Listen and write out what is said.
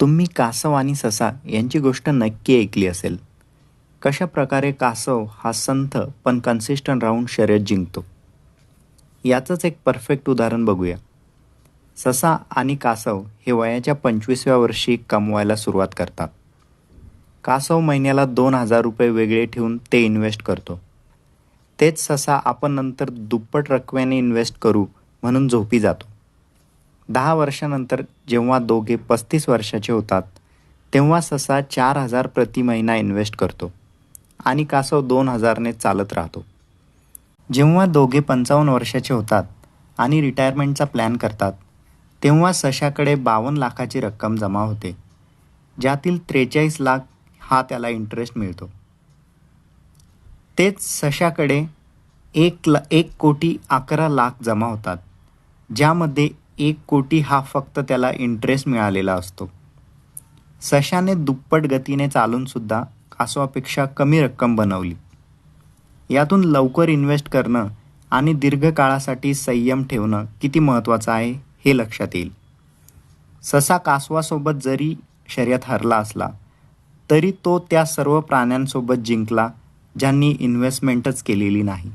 तुम्ही कासव आणि ससा यांची गोष्ट नक्की ऐकली असेल. कशा प्रकारे कासव हा संथ पण कन्सिस्टंट राहून शर्यत जिंकतो? याचंच एक परफेक्ट उदाहरण बघूया. ससा आणि कासव हे वयाच्या पंचवीसव्या वर्षी कमवायला सुरुवात करतात. कासव महिन्याला दोन हजार रुपये वेगळे ठेवून ते इन्व्हेस्ट करतो. तेच ससा आपण नंतर दुप्पट रकमेने इन्व्हेस्ट करू म्हणून झोपी जातो. दहा वर्षानंतर जेव्हा दोघे पस्तीस वर्षाचे होतात तेव्हा ससा चार हजार प्रति महिना इन्व्हेस्ट करतो आणि कासव दोन हजारने चालत राहतो. जेव्हा दोघे पंचावन्न वर्षाचे होतात आणि रिटायरमेंटचा प्लॅन करतात तेव्हा सशाकडे बावन्न लाखाची रक्कम जमा होते ज्यातील त्रेचाळीस लाख हा त्याला इंटरेस्ट मिळतो. तेच सशाकडे एक ल एक कोटी अकरा लाख जमा होतात ज्यामध्ये एक कोटी हा फक्त त्याला इंटरेस्ट मिळालेला असतो. सशाने दुप्पट गतीने चालूनसुद्धा कासवापेक्षा कमी रक्कम बनवली. यातून लवकर इन्व्हेस्ट करणं आणि दीर्घकाळासाठी संयम ठेवणं किती महत्त्वाचं आहे हे लक्षात येईल. ससा कासवासोबत जरी शर्यत हरला असला तरी तो त्या सर्व प्राण्यांसोबत जिंकला ज्यांनी इन्व्हेस्टमेंटच केलेली नाही.